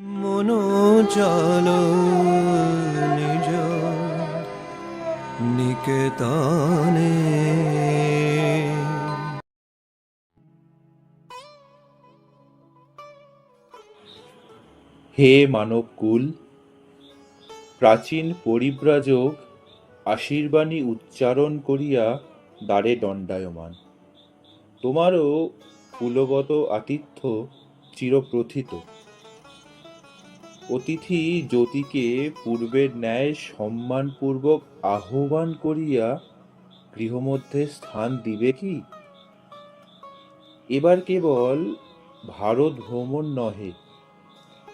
মনো চল নিজ নিকেতনে। হে মানবকুল, প্রাচীন পরিব্রাজক আশীর্বাণী উচ্চারণ করিয়া দ্বারে দণ্ডায়মান। তোমারও কুলগত আতিথ্য চিরপ্রথিত। অতিথি জ্যোতিকে পূর্বের ন্যায় সম্মানপূর্বক আহ্বান করিয়া গৃহমধ্যে স্থান দিবে কি? এবার কেবল ভারত ভ্রমণ নহে,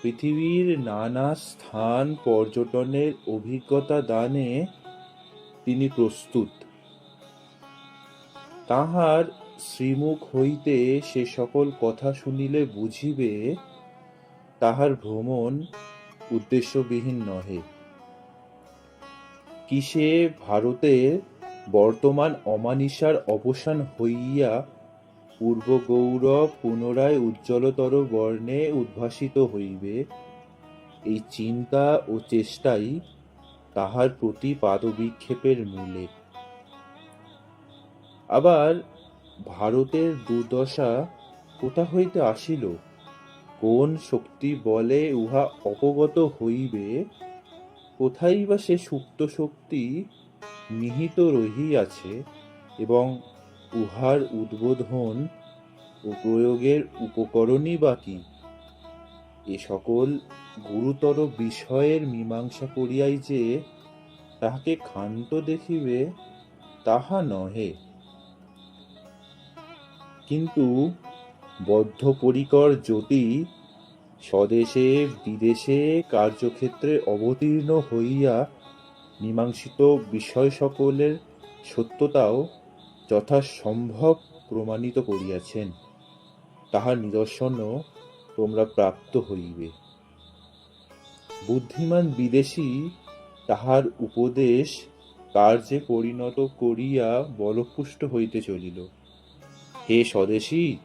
পৃথিবীর নানা স্থান পর্যটনের অভিজ্ঞতা দানে তিনি প্রস্তুত। তাহার শ্রীমুখ হইতে সে সকল কথা শুনিলে বুঝিবে, তাহার ভ্রমণ উদ্দেশ্যবিহীন নহে। কিসে ভারতের বর্তমান অমানিসার অবসান হইয়া পূর্ব গৌরব পুনরায় উজ্জ্বলতর বর্ণে উদ্ভাসিত হইবে, এই চিন্তা ও চেষ্টাই তাহার প্রতি পাদবিক্ষেপের মূলে। আবার ভারতের দুর্দশা কোথা হইতে আসিল? কোন শক্তি বলে উহা অবগত হইবে? কোথায় বা সে সুপ্ত শক্তি নিহিত রহিয়াছে এবং উহার উদ্বোধন ও প্রয়োগের উপকরণই বা কি? এ সকল গুরুতর বিষয়ের মীমাংসা করিয়াই যে তাহাকে ক্ষান্ত দেখিবে, তাহা নহে। কিন্তু বদ্ধপরিকর জ্যোতি স্বদেশে বিদেশে কার্যক্ষেত্রে অবতীর্ণ হইয়া মীমাংসিত বিষয় সকলের সত্যতাও যথাসম্ভব প্রমাণিত করিয়াছেন। তাহার নিদর্শনও তোমরা প্রাপ্ত হইবে। বুদ্ধিমান বিদেশি তাহার উপদেশ কার্যে পরিণত করিয়া বলপুষ্ট হইতে চলিল। হে স্বদেশী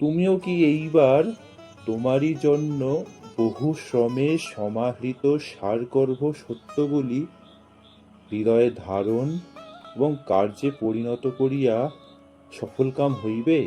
তুমিও কি এইবার তোমারই জন্য বহু শ্রমে সমাহৃত সারগর্ভ সত্যগুলি হৃদয়ে ধারণ এবং কার্যে পরিণত করিয়া সফলকাম হইবে?